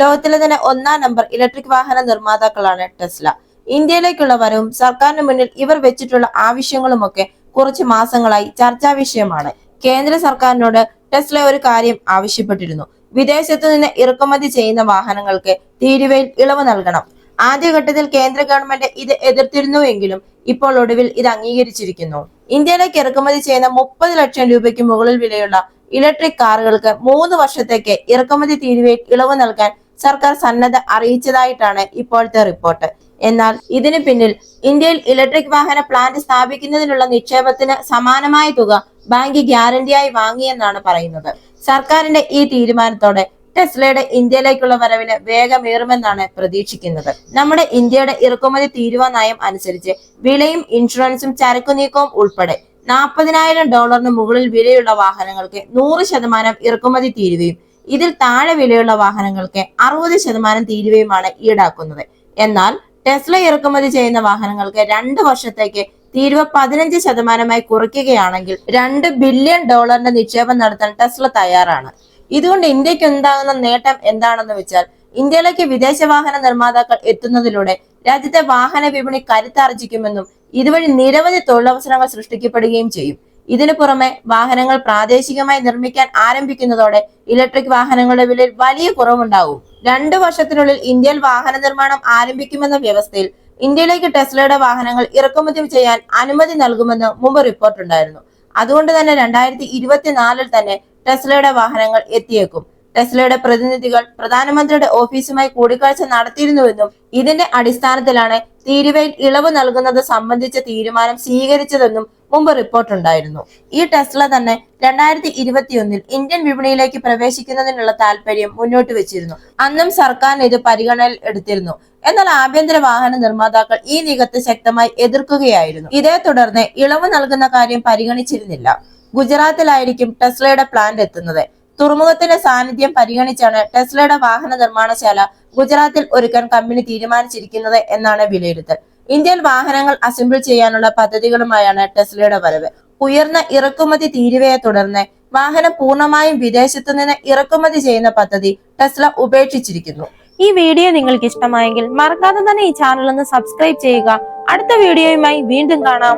ലോകത്തിലെ തന്നെ ഒന്നാം നമ്പർ ഇലക്ട്രിക് വാഹന നിർമ്മാതാക്കളാണ് ടെസ്ല. ഇന്ത്യയിലേക്കുള്ള വരവും സർക്കാരിന് മുന്നിൽ ഇവർ വെച്ചിട്ടുള്ള ആവശ്യങ്ങളുമൊക്കെ കുറച്ച് മാസങ്ങളായി ചർച്ചാ വിഷയമാണ്. കേന്ദ്ര സർക്കാരിനോട് ടെസ്ല ഒരു കാര്യം ആവശ്യപ്പെട്ടിരുന്നു. വിദേശത്തു നിന്ന് ഇറക്കുമതി ചെയ്യുന്ന വാഹനങ്ങൾക്ക് തീരുവയിൽ ഇളവ് നൽകണം. ആദ്യഘട്ടത്തിൽ കേന്ദ്ര ഗവൺമെന്റ് ഇത് എതിർത്തിരുന്നുവെങ്കിലും ഇപ്പോൾ ഒടുവിൽ ഇത് അംഗീകരിച്ചിരിക്കുന്നു. ഇന്ത്യയിലേക്ക് ഇറക്കുമതി ചെയ്യുന്ന മുപ്പത് ലക്ഷം രൂപയ്ക്ക് മുകളിൽ വിലയുള്ള ഇലക്ട്രിക് കാറുകൾക്ക് മൂന്ന് വർഷത്തേക്ക് ഇറക്കുമതി തീരുവയിൽ ഇളവ് നൽകാൻ സർക്കാർ സന്നദ്ധ അറിയിച്ചതായിട്ടാണ് ഇപ്പോഴത്തെ റിപ്പോർട്ട്. എന്നാൽ ഇതിന് പിന്നിൽ ഇന്ത്യയിൽ ഇലക്ട്രിക് വാഹന പ്ലാന്റ് സ്ഥാപിക്കുന്നതിനുള്ള നിക്ഷേപത്തിന് സമാനമായ തുക ബാങ്ക് ഗ്യാരണ്ടിയായി വാങ്ങിയെന്നാണ് പറയുന്നത്. സർക്കാരിന്റെ ഈ തീരുമാനത്തോടെ ടെസ്ലയുടെ ഇന്ത്യയിലേക്കുള്ള വരവിന് വേഗമേറുമെന്നാണ് പ്രതീക്ഷിക്കുന്നത്. നമ്മുടെ ഇന്ത്യയുടെ ഇറക്കുമതി തീരുവ നയം അനുസരിച്ച് വിലയും ഇൻഷുറൻസും ചരക്കു നീക്കവും ഉൾപ്പെടെ നാൽപ്പതിനായിരം ഡോളറിന് മുകളിൽ വിലയുള്ള വാഹനങ്ങൾക്ക് നൂറ് ശതമാനം ഇറക്കുമതി തീരുവയും ഇതിൽ താഴെ വിലയുള്ള വാഹനങ്ങൾക്ക് അറുപത് ശതമാനം തീരുവയുമാണ് ഈടാക്കുന്നത്. എന്നാൽ ടെസ്ല ഇറക്കുമതി ചെയ്യുന്ന വാഹനങ്ങൾക്ക് രണ്ട് വർഷത്തേക്ക് തീരുവ പതിനഞ്ച് ശതമാനമായി കുറയ്ക്കുകയാണെങ്കിൽ രണ്ട് ബില്യൺ ഡോളറിന്റെ നിക്ഷേപം നടത്താൻ ടെസ്ല തയ്യാറാണ്. ഇതുകൊണ്ട് ഇന്ത്യയ്ക്ക് ഉണ്ടാകുന്ന നേട്ടം എന്താണെന്ന് വെച്ചാൽ ഇന്ത്യയിലേക്ക് വിദേശ വാഹന നിർമ്മാതാക്കൾ എത്തുന്നതിലൂടെ രാജ്യത്തെ വാഹന വിപണി കരുത്താർജിക്കുമെന്നും ഇതുവഴി നിരവധി തൊഴിലവസരങ്ങൾ സൃഷ്ടിക്കപ്പെടുകയും ചെയ്യും. ഇതിനു പുറമെ വാഹനങ്ങൾ പ്രാദേശികമായി നിർമ്മിക്കാൻ ആരംഭിക്കുന്നതോടെ ഇലക്ട്രിക് വാഹനങ്ങളുടെ വിലയിൽ വലിയ കുറവുണ്ടാവും. രണ്ടു വർഷത്തിനുള്ളിൽ ഇന്ത്യയിൽ വാഹന നിർമ്മാണം ആരംഭിക്കുമെന്ന വ്യവസ്ഥയിൽ ഇന്ത്യയിലേക്ക് ടെസ്ലയുടെ വാഹനങ്ങൾ ഇറക്കുമതി ചെയ്യാൻ അനുമതി നൽകുമെന്ന് മുമ്പ് റിപ്പോർട്ടുണ്ടായിരുന്നു അതുകൊണ്ട് തന്നെ രണ്ടായിരത്തി ഇരുപത്തിനാലിൽ തന്നെ ടെസ്ലയുടെ വാഹനങ്ങൾ എത്തിയേക്കും. ടെസ്ലയുടെ പ്രതിനിധികൾ പ്രധാനമന്ത്രിയുടെ ഓഫീസുമായി കൂടിക്കാഴ്ച നടത്തിയിരുന്നുവെന്നും ഇതിന്റെ അടിസ്ഥാനത്തിലാണ് തീരുവയിൽ ഇളവ് നൽകുന്നത് സംബന്ധിച്ച തീരുമാനം സ്വീകരിച്ചതെന്നും മുമ്പ് റിപ്പോർട്ടുണ്ടായിരുന്നു ഈ ടെസ്ല തന്നെ രണ്ടായിരത്തി ഇരുപത്തിയൊന്നിൽ ഇന്ത്യൻ വിപണിയിലേക്ക് പ്രവേശിക്കുന്നതിനുള്ള താല്പര്യം മുന്നോട്ട് വെച്ചിരുന്നു. അന്നും സർക്കാർ ഇത് പരിഗണനയിൽ എടുത്തിരുന്നു. എന്നാൽ ആഭ്യന്തര വാഹന നിർമ്മാതാക്കൾ ഈ നീക്കത്തെ ശക്തമായി എതിർക്കുകയായിരുന്നു. ഇതേ തുടർന്ന് ഇളവ് നൽകുന്ന കാര്യം പരിഗണിച്ചിരുന്നില്ല. ഗുജറാത്തിലായിരിക്കും ടെസ്ലയുടെ പ്ലാന്റ് എത്തുന്നത്. തുറമുഖത്തിന്റെ സാന്നിധ്യം പരിഗണിച്ചാണ് ടെസ്ലയുടെ വാഹന നിർമ്മാണശാല ഗുജറാത്തിൽ ഒരുക്കാൻ കമ്പനി തീരുമാനിച്ചിരിക്കുന്നത് എന്നാണ് വിലയിരുത്തൽ. ഇന്ത്യയിൽ വാഹനങ്ങൾ അസംബിൾ ചെയ്യാനുള്ള പദ്ധതികളുമായാണ് ടെസ്ലയുടെ വരവ്. ഉയർന്ന ഇറക്കുമതി തീരുവയെ തുടർന്ന് വാഹനം പൂർണമായും വിദേശത്തു നിന്ന് ഇറക്കുമതി ചെയ്യുന്ന പദ്ധതി ടെസ്ല ഉപേക്ഷിച്ചിരിക്കുന്നു. ഈ വീഡിയോ നിങ്ങൾക്ക് ഇഷ്ടമായെങ്കിൽ മറക്കാതെ തന്നെ ഈ ചാനൽ ഒന്ന് സബ്സ്ക്രൈബ് ചെയ്യുക. അടുത്ത വീഡിയോയുമായി വീണ്ടും കാണാം.